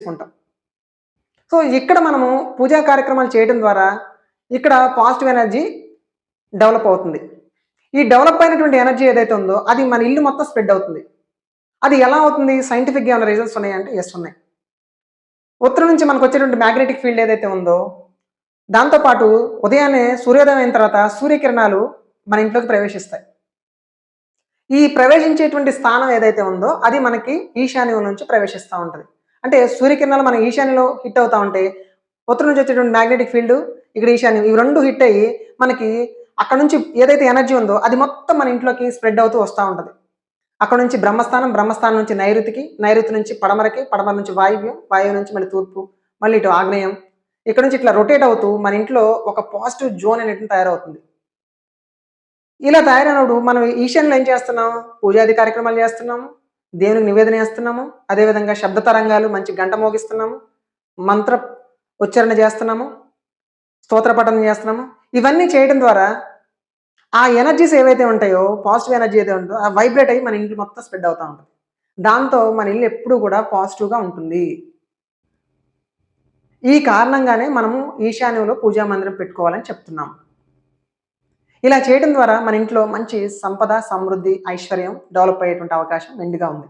చేసుకుంటాం. సో ఇక్కడ మనము పూజా కార్యక్రమాలు చేయడం ద్వారా ఇక్కడ పాజిటివ్ ఎనర్జీ డెవలప్ అవుతుంది. ఈ డెవలప్ అయినటువంటి ఎనర్జీ ఏదైతే ఉందో అది మన ఇల్లు మొత్తం స్ప్రెడ్ అవుతుంది. అది ఎలా అవుతుంది? సైంటిఫిక్గా ఏమైనా రీజన్స్ ఉన్నాయంటే ఎస్ ఉన్నాయి. ఉత్తరం నుంచి మనకు వచ్చేటువంటి మ్యాగ్నెటిక్ ఫీల్డ్ ఏదైతే ఉందో దాంతోపాటు ఉదయాన్నే సూర్యోదయం అయిన తర్వాత సూర్యకిరణాలు మన ఇంట్లోకి ప్రవేశిస్తాయి. ఈ ప్రవేశించేటువంటి స్థానం ఏదైతే ఉందో అది మనకి ఈశాన్యం నుంచి ప్రవేశిస్తూ ఉంటుంది. అంటే సూర్యకిరణాలు మన ఈశాన్యలో హిట్ అవుతా ఉంటే ఉత్తరం నుంచి వచ్చేటువంటి మ్యాగ్నెటిక్ ఫీల్డ్ ఇక్కడ ఈశాన్యం ఇవి రెండు హిట్ అయ్యి మనకి అక్కడ నుంచి ఏదైతే ఎనర్జీ ఉందో అది మొత్తం మన ఇంట్లోకి స్ప్రెడ్ అవుతూ వస్తూ ఉంటుంది. అక్కడ నుంచి బ్రహ్మస్థానం బ్రహ్మస్థానం నుంచి నైరుతికి నైరుతి నుంచి పడమరకి పడమర నుంచి వాయువ్యం వాయువు నుంచి మళ్ళీ తూర్పు మళ్ళీ ఇటు ఆగ్నేయం. ఇక్కడ నుంచి ఇట్లా రొటేట్ అవుతూ మన ఇంట్లో ఒక పాజిటివ్ జోన్ అనేటువంటి తయారవుతుంది. ఇలా తయారైనప్పుడు మనం ఈశాన్యలో ఏం చేస్తున్నాం? పూజాది కార్యక్రమాలు చేస్తున్నాము దేవునికి నివేదన చేస్తున్నాము అదేవిధంగా శబ్ద తరంగాలు మంచి గంట మోగిస్తున్నాము. మంత్ర ఉచ్చారణ చేస్తున్నాము. స్తోత్ర పఠనం చేస్తున్నాము. ఇవన్నీ చేయడం ద్వారా ఆ ఎనర్జీస్ ఏవైతే ఉంటాయో పాజిటివ్ ఎనర్జీ ఏదైతే ఉంటుందో ఆ వైబ్రేట్ అయ్యి మన ఇంట్లో మొత్తం స్ప్రెడ్ అవుతూ ఉంటుంది. దాంతో మన ఇల్లు ఎప్పుడూ కూడా పాజిటివ్గా ఉంటుంది. ఈ కారణంగానే మనము ఈశాన్యంలో పూజా మందిరం పెట్టుకోవాలని చెప్తున్నాము. ఇలా చేయడం ద్వారా మన ఇంట్లో మంచి సంపద సమృద్ధి ఐశ్వర్యం డెవలప్ అయ్యేటువంటి అవకాశం మెండుగా ఉంది.